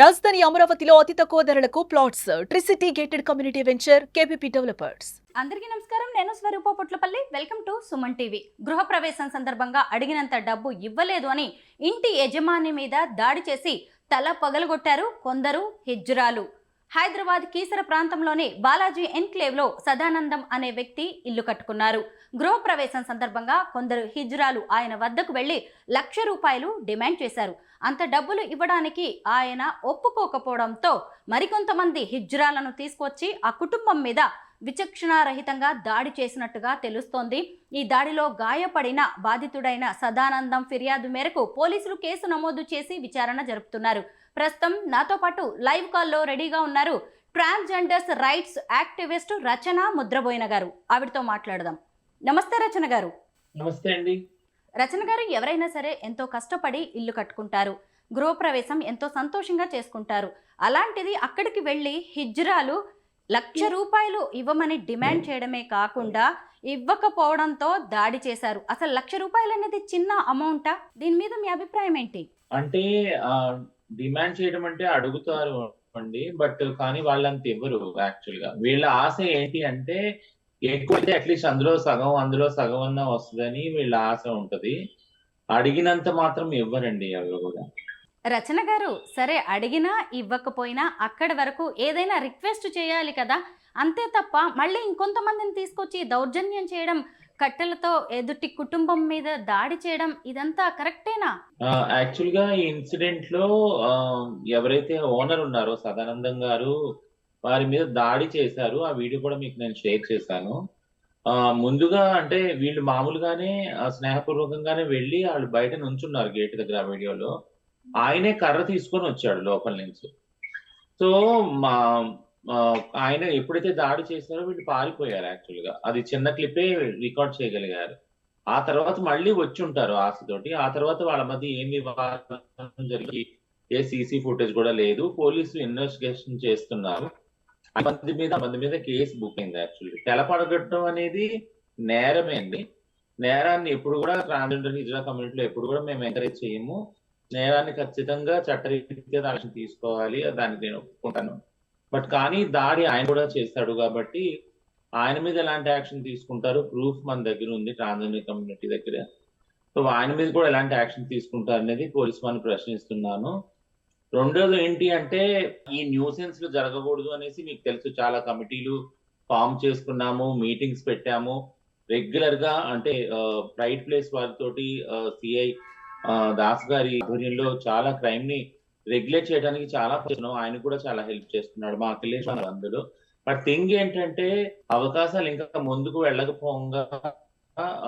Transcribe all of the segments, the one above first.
రాజధాని అమరావతిలో అతి తక్కువ ధరలకు plots. Tricity gated community venture KPP developers అందరికీ నమస్కారం. నేను Swarupa Putlapalli. Welcome to Suman TV. గృహప్రవేశం సందర్భంగా అడిగినంత డబ్బు ఇవ్వలేదు అని ఇంటి యజమాని మీద దాడి చేసి తల పగలగొట్టారు కొందరు హిజ్రాలు హైదరాబాద్ కీసర ప్రాంతంలోని బాలాజీ ఎన్క్లేవ్లో సదానందం అనే వ్యక్తి ఇల్లు కట్టుకున్నారు. గృహప్రవేశం సందర్భంగా కొందరు హిజ్రాలు ఆయన వద్దకు వెళ్ళి లక్ష రూపాయలు డిమాండ్ చేశారు. అంత డబ్బులు ఇవ్వడానికి ఆయన ఒప్పుకోకపోవడంతో మరికొంతమంది హిజ్రాలను తీసుకొచ్చి ఆ కుటుంబం మీద విచక్షణారహితంగా దాడి చేసినట్టుగా తెలుస్తోంది. ఈ దాడిలో గాయపడిన బాధితుడైన సదానందం ఫిర్యాదు మేరకు పోలీసులు కేసు నమోదు చేసి విచారణ జరుపుతున్నారు. ప్రస్తుతం నాతో పాటు లైవ్ కాల్లో రెడీగా ఉన్నారు transgenders rights activist Rachana Mudraboina garu. ఆవిడతో మాట్లాడదాం. నమస్తే రచన గారు. నమస్తే అండి. రచన గారు ఎవరైనా సరే ఎంతో కష్టపడి ఇల్లు కట్టుకుంటారు గృహప్రవేశం ఎంతో సంతోషంగా చేసుకుంటారు. అలాంటిది అక్కడికి వెళ్ళి హిజ్రాలు లక్ష రూపాయలు ఇవ్వమని డిమాండ్ చేయడమే కాకుండా ఇవ్వకపోవడంతో దాడి చేశారు. అసలు లక్ష రూపాయలు అనేది చిన్న అమౌంటా? దీని మీద మీ అభిప్రాయం ఏంటి? అంటే డిమాండ్ చేయడం అంటే అడుగుతారు అండి బట్ కానీ వాళ్ళంత ఇవ్వరు యాక్చువల్గా. వీళ్ళ ఆశ ఏంటి అంటే ఎక్కువైతే అట్లీస్ట్ అందులో సగం అందులో సగం అన్నా వస్తుందని వీళ్ళ ఆశ ఉంటది. అడిగినంత మాత్రం ఇవ్వరండి ఎవరు కూడా. రచన గారు సరే అడిగినా ఇవ్వకపోయినా అక్కడి వరకు ఏదైనా రిక్వెస్ట్ చేయాలి కదా. అంతే తప్ప మళ్ళీ ఇంకొంతమందిని తీసుకొచ్చి దౌర్జన్యం చేయడం కట్టెలతో ఎదుటి కుటుంబం మీద దాడి చేయడం ఇదంతా కరెక్టేనా? యాక్చువల్గా ఈ ఇన్సిడెంట్లో ఎవరైతే ఓనర్ ఉన్నారో సదానందం గారు వారి మీద దాడి చేశారు. ఆ వీడియో కూడా మీకు నేను షేర్ చేశాను. ముందుగా అంటే వీళ్ళు మామూలుగానే స్నేహపూర్వకంగానే వెళ్ళి వాళ్ళు బయట నుంచున్నారు గేట్ దగ్గర ఆ వీడియోలో. ఆయనే కర్ర తీసుకొని వచ్చాడు లోపల నుంచి. సో మా ఆయన ఎప్పుడైతే దాడి చేసినారో వీళ్ళు పారిపోయారు యాక్చువల్గా. అది చిన్న క్లిప్పే రికార్డ్ చేయగలిగారు. ఆ తర్వాత మళ్ళీ వచ్చి ఉంటారు ఆశతోటి. ఆ తర్వాత వాళ్ళ మధ్య ఏం వివాదం జరిగి ఏ సీసీ ఫుటేజ్ కూడా లేదు. పోలీసులు ఇన్వెస్టిగేషన్ చేస్తున్నారు. ఆ మంది మీద మంది మీద కేసు బుక్ అయింది యాక్చువల్లీ తెలపడగట్టడం అనేది నేరమే అండి. నేరాన్ని ఎప్పుడు కూడా ట్రాన్స్జెండర్ హిజ్రా కమ్యూనిటీలో ఎప్పుడు కూడా మేము ఎంకరేజ్ చేయము. నేరాన్ని ఖచ్చితంగా చట్టరీత్యా దాని తీసుకోవాలి దానికి నేను ఒప్పుకుంటాను. బట్ కానీ దాడి ఆయన కూడా చేస్తాడు కాబట్టి ఆయన మీద ఎలాంటి యాక్షన్ తీసుకుంటారు? ప్రూఫ్ మన దగ్గర ఉంది ట్రాన్స్జెండర్ కమ్యూనిటీ దగ్గర. సో ఆయన మీద కూడా ఎలాంటి యాక్షన్ తీసుకుంటారు అనేది పోలీస్ వారిని ప్రశ్నిస్తున్నాను. రెండోది ఏంటి అంటే ఈ న్యూసెన్స్ జరగకూడదు అనేసి మీకు తెలుసు చాలా కమిటీలు ఫామ్ చేసుకున్నాము మీటింగ్స్ పెట్టాము. రెగ్యులర్గా అంటే బ్రైట్ ప్లేస్ వారితోటి సిఐ దాస్ గారి ఆధ్వర్యంలో చాలా క్రైమ్ని రెగ్యులేట్ చేయడానికి చాలా చేస్తున్నాం. ఆయన కూడా చాలా హెల్ప్ చేస్తున్నాడు మా అఖిలేష్ అందరూ బట్ థింగ్ ఏంటంటే అవకాశాలు ఇంకా ముందుకు వెళ్ళకపోగా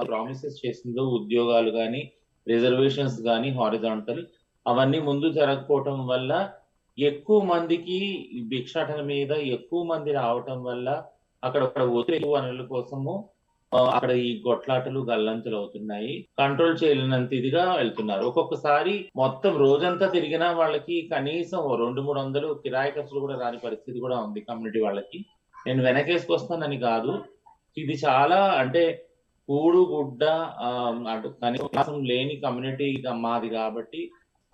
ప్రామిసెస్ చేసిందో ఉద్యోగాలు కానీ రిజర్వేషన్స్ కానీ హారిజాంటల్ అవన్నీ ముందు జరగకపోవటం వల్ల ఎక్కువ మందికి భిక్షాటన మీద ఎక్కువ మంది రావటం వల్ల అక్కడ అక్కడ ఒత్తిడి వనరుల కోసము అక్కడ ఈ గొట్లాటలు గల్లంతులు అవుతున్నాయి. కంట్రోల్ చేయలేనంత ఇదిగా వెళ్తున్నారు. ఒక్కొక్కసారి మొత్తం రోజంతా తిరిగినా వాళ్ళకి కనీసం రెండు మూడు వందలు కిరాయి ఖర్చులు కూడా రాని పరిస్థితి కూడా ఉంది కమ్యూనిటీ వాళ్ళకి. నేను వెనకేసుకొస్తానని కాదు. ఇది చాలా అంటే కూడు గుడ్డ అటు కనీసం లేని కమ్యూనిటీ మాది కాబట్టి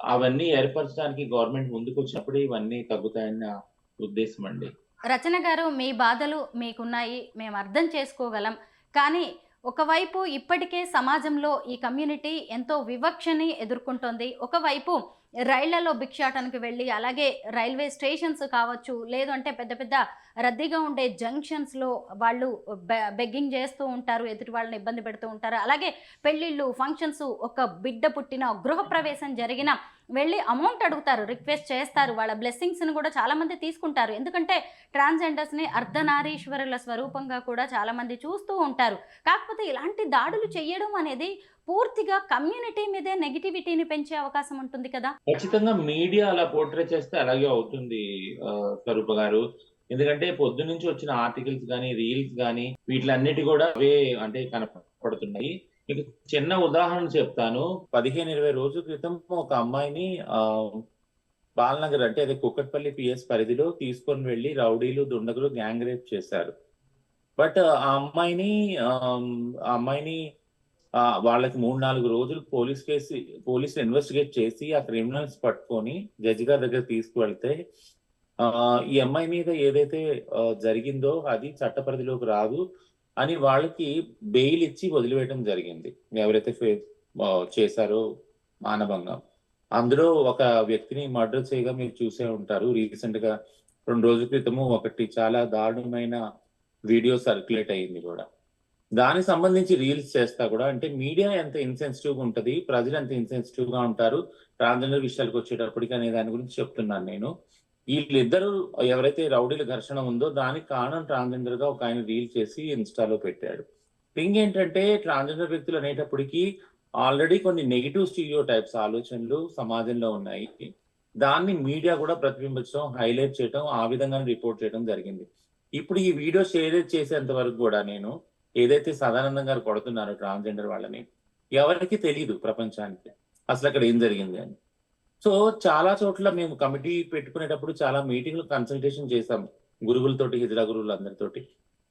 అవన్నీ ఏర్పరచడానికి గవర్నమెంట్ ముందుకు వచ్చినప్పుడు ఇవన్నీ తగ్గుతాయన్న ఉద్దేశం అండి రచన గారు మీ బాధలు మీకున్నాయి. మేము అర్థం చేసుకోగలం. కానీ ఒకవైపు ఇప్పటికే సమాజంలో ఈ కమ్యూనిటీ ఎంతో వివక్షని ఎదుర్కొంటోంది ఒకవైపు రైళ్ళలో భిక్షాటనకు వెళ్ళి అలాగే రైల్వే స్టేషన్స్ కావచ్చు లేదంటే పెద్ద పెద్ద రద్దీగా ఉండే జంక్షన్స్లో వాళ్ళు బెగ్గింగ్ చేస్తూ ఉంటారు ఎదుటి వాళ్ళని ఇబ్బంది పెడుతూ ఉంటారు. అలాగే పెళ్ళిళ్ళు ఫంక్షన్స్ ఒక బిడ్డ పుట్టిన గృహప్రవేశం జరిగిన వెళ్ళి అమౌంట్ అడుగుతారు రిక్వెస్ట్ చేస్తారు. వాళ్ళ బ్లెస్సింగ్స్ని కూడా చాలామంది తీసుకుంటారు. ఎందుకంటే ట్రాన్స్జెండర్స్ని అర్ధనారీశ్వరుల స్వరూపంగా కూడా చాలామంది చూస్తూ ఉంటారు. కాకపోతే ఇలాంటి దాడులు చేయడం అనేది పూర్తిగా కమ్యూనిటీ మీదే నెగిటివిటీని పెంచే అవకాశం ఉంటుంది కదా? ఖచ్చితంగా మీడియా అలా పోర్ట్రే చేస్తే అలాగే అవుతుంది స్వరూప గారు. ఎందుకంటే పొద్దు నుంచి వచ్చిన ఆర్టికల్స్ కానీ రీల్స్ కానీ వీటిలన్నిటి కూడా అవే అంటే కనపడుతున్నాయి. మీకు చిన్న ఉదాహరణ చెప్తాను. పదిహేను ఇరవై రోజుల క్రితం ఒక అమ్మాయిని ఆ బాలనగర్ అంటే అదే కుక్కట్పల్లి పిఎస్ పరిధిలో తీసుకొని వెళ్ళి రౌడీలు దుండగులు గ్యాంగ్ రేప్ చేశారు. బట్ ఆ అమ్మాయిని ఆ అమ్మాయిని వాళ్ళకి మూడు నాలుగు రోజులు పోలీస్ కేసు పోలీసులు ఇన్వెస్టిగేట్ చేసి ఆ క్రిమినల్స్ పట్టుకొని జడ్జి గారి దగ్గర తీసుకువెళ్తే ఈ అమ్మాయి మీద ఏదైతే జరిగిందో అది చట్ట పరిధిలోకి రాదు అని వాళ్ళకి బెయిల్ ఇచ్చి వదిలివేయడం జరిగింది. ఎవరైతే ఫేస్ చేశారో మానభంగం. అందులో ఒక వ్యక్తిని మర్డర్ చేయగా మీరు చూసే ఉంటారు. రీసెంట్గా రెండు రోజుల క్రితము ఒకటి చాలా దారుణమైన వీడియో సర్క్యులేట్ అయ్యింది కూడా. దానికి సంబంధించి రీల్స్ చేస్తా కూడా. అంటే మీడియా ఎంత ఇన్సెన్సిటివ్గా ప్రజలు ఎంత ఇన్సెన్సిటివ్గా ఉంటారు ట్రాన్స్జెండర్ విషయాలకు వచ్చేటప్పటికి అనే దాని గురించి చెప్తున్నాను నేను. వీళ్ళిద్దరు ఎవరైతే రౌడీల ఘర్షణ ఉందో దానికి కారణం ట్రాన్స్జెండర్గా ఒక ఆయన రీల్ చేసి ఇన్స్టాలో పెట్టాడు. థింగ్ ఏంటంటే ట్రాన్స్జెండర్ వ్యక్తులు అనేటప్పటికీ ఆల్రెడీ కొన్ని నెగిటివ్ స్టీరియో టైప్స్ ఆలోచనలు సమాజంలో ఉన్నాయి. దాన్ని మీడియా కూడా ప్రతిబింబించడం హైలైట్ చేయడం ఆ విధంగా రిపోర్ట్ చేయడం జరిగింది. ఇప్పుడు ఈ వీడియో షేర్ చేసేంత వరకు కూడా నేను ఏదైతే సదానందం గారు కొడుతున్నారో ట్రాన్స్జెండర్ వాళ్ళని ఎవరికి తెలియదు ప్రపంచానికి. అసలు అక్కడ ఏం జరిగింది అని. సో చాలా చోట్ల మేము కమిటీ పెట్టుకునేటప్పుడు చాలా మీటింగ్లు కన్సల్టేషన్ చేశాం గురువులతోటి హిజరా గురువులందరితోటి.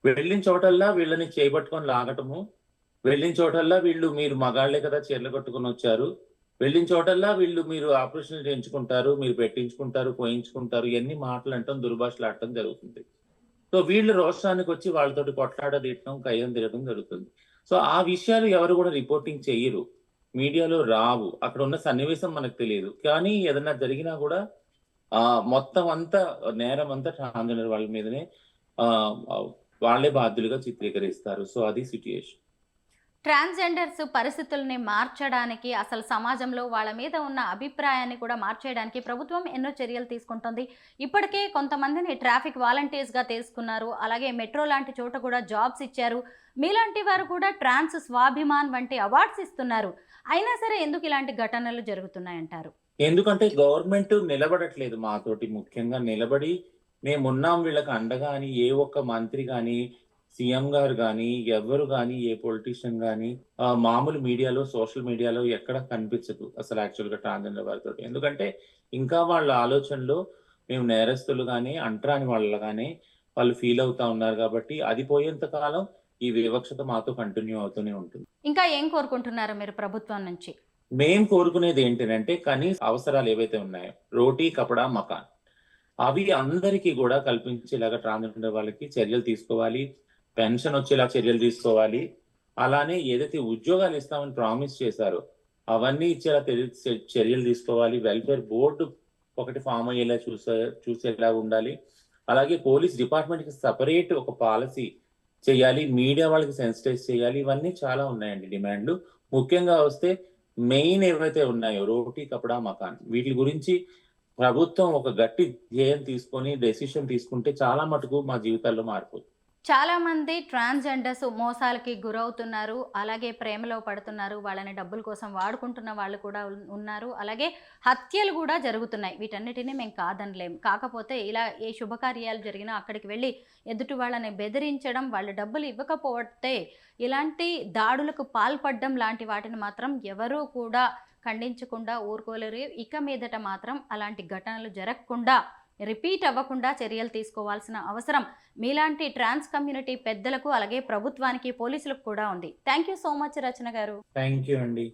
వెళ్ళిన చోటల్లా వీళ్ళని చేపట్టుకొని లాగటము వెళ్ళిన చోటల్లా వీళ్ళు మీరు మగాళ్ళే కదా చీరలు కట్టుకొని వచ్చారు వెళ్ళిన చోటల్లా వీళ్ళు మీరు ఆపరేషన్ చేయించుకుంటారు మీరు పెట్టించుకుంటారు పోయించుకుంటారు ఇవన్నీ మాటలు అంటాం దుర్భాషలు ఆడటం జరుగుతుంది. సో వీళ్ళు రోషానికి వచ్చి వాళ్ళతోటి కొట్లాడ తీయటం కయ్యం తిరగడం జరుగుతుంది. సో ఆ విషయాలు ఎవరు కూడా రిపోర్టింగ్ చేయరు. మీడియాలో రావు. అక్కడ ఉన్న సన్నివేశం మనకు తెలియదు. కానీ ఏదైనా జరిగినా కూడా ఆ మొత్తం అంతా నేరం అంతా ట్రాన్స్జెండర్ వాళ్ళ మీదనే ఆ వాళ్ళే బాధ్యులుగా చిత్రీకరిస్తారు. సో అది సిచ్యుయేషన్ ట్రాన్స్జెండర్స్ పరిస్థితుల్ని మార్చడానికి అసలు సమాజంలో వాళ్ళ మీద ఉన్న అభిప్రాయాన్ని కూడా మార్చేయడానికి ప్రభుత్వం ఎన్నో చర్యలు తీసుకుంటుంది. ఇప్పటికే కొంతమందిని ట్రాఫిక్ వాలంటీర్స్గా తీసుకున్నారు. అలాగే మెట్రో లాంటి చోట కూడా జాబ్స్ ఇచ్చారు. మీలాంటి వారు కూడా ట్రాన్స్ స్వాభిమాన్ వంటి అవార్డ్స్ ఇస్తున్నారు. అయినా సరే ఎందుకు ఇలాంటి ఘటనలు జరుగుతున్నాయంటారు? ఎందుకంటే గవర్నమెంట్ నిలబడట్లేదు మాతోటి ముఖ్యంగా నిలబడి మేమున్నాం వీళ్ళకి అండగా అని ఏ ఒక్క మంత్రి కానీ సీఎం గారు కానీ ఎవరు కానీ ఏ పొలిటీషియన్ కానీ మామూలు మీడియాలో సోషల్ మీడియాలో ఎక్కడ కనిపించదు అసలు యాక్చువల్గా ట్రాన్స్జెండర్ వారితో ఎందుకంటే ఇంకా వాళ్ళ ఆలోచనలో మేము నేరస్తులు కానీ అంటరాని వాళ్ళగానే వాళ్ళు ఫీల్ అవుతా ఉన్నారు కాబట్టి అది పోయేంత కాలం ఈ వివక్షత మాతో కంటిన్యూ అవుతూనే ఉంటుంది. ఇంకా ఏం కోరుకుంటున్నారు మీరు ప్రభుత్వం నుంచి? మేం కోరుకునేది ఏంటంటే కనీస అవసరాలు ఏవైతే ఉన్నాయో రోటీ కపడా మకాన్ అవి అందరికీ కూడా కల్పించేలాగా ట్రాన్స్జెండర్ వాళ్ళకి చర్యలు తీసుకోవాలి. పెన్షన్ వచ్చేలా చర్యలు తీసుకోవాలి. అలానే ఏదైతే ఉద్యోగాలు ఇస్తామని ప్రామిస్ చేశారో అవన్నీ ఇచ్చేలా చర్యలు తీసుకోవాలి. వెల్ఫేర్ బోర్డు ఒకటి ఫామ్ అయ్యేలా చూసే చూసేలా ఉండాలి. అలాగే పోలీస్ డిపార్ట్మెంట్కి సపరేట్ ఒక పాలసీ చేయాలి. మీడియా వాళ్ళకి సెన్సిటైజ్ చేయాలి. ఇవన్నీ చాలా ఉన్నాయండి డిమాండ్లు ముఖ్యంగా వస్తే మెయిన్ ఏవైతే ఉన్నాయో రోటీ కపడా మకాన్ వీటి గురించి ప్రభుత్వం ఒక గట్టి ధ్యేయం తీసుకొని డెసిషన్ తీసుకుంటే చాలా మటుకు మా జీవితాల్లో మారిపోతుంది చాలామంది ట్రాన్స్జెండర్స్ మోసాలకి గురవుతున్నారు అలాగే ప్రేమలో పడుతున్నారు వాళ్ళని డబ్బుల కోసం వాడుకుంటున్న వాళ్ళు కూడా ఉన్నారు. అలాగే హత్యలు కూడా జరుగుతున్నాయి. వీటన్నిటిని మేము కాదనలేం. కాకపోతే ఇలా ఏ శుభకార్యాలు జరిగినా అక్కడికి వెళ్ళి ఎదుటి వాళ్ళని బెదిరించడం వాళ్ళ డబ్బులు ఇవ్వకపోతే ఇలాంటి దాడులకు పాల్పడడం లాంటి వాటిని మాత్రం ఎవరూ కూడా ఖండించకుండా ఊరుకోలేరు. ఇక మీదట మాత్రం అలాంటి ఘటనలు జరగకుండా రిపీట్ అవ్వకుండా చర్యలు తీసుకోవాల్సిన అవసరం మీలాంటి ట్రాన్స్ కమ్యూనిటీ పెద్దలకు అలాగే ప్రభుత్వానికి పోలీసులకు కూడా ఉంది. Thank you so much Rachana garu. Thank you అండి.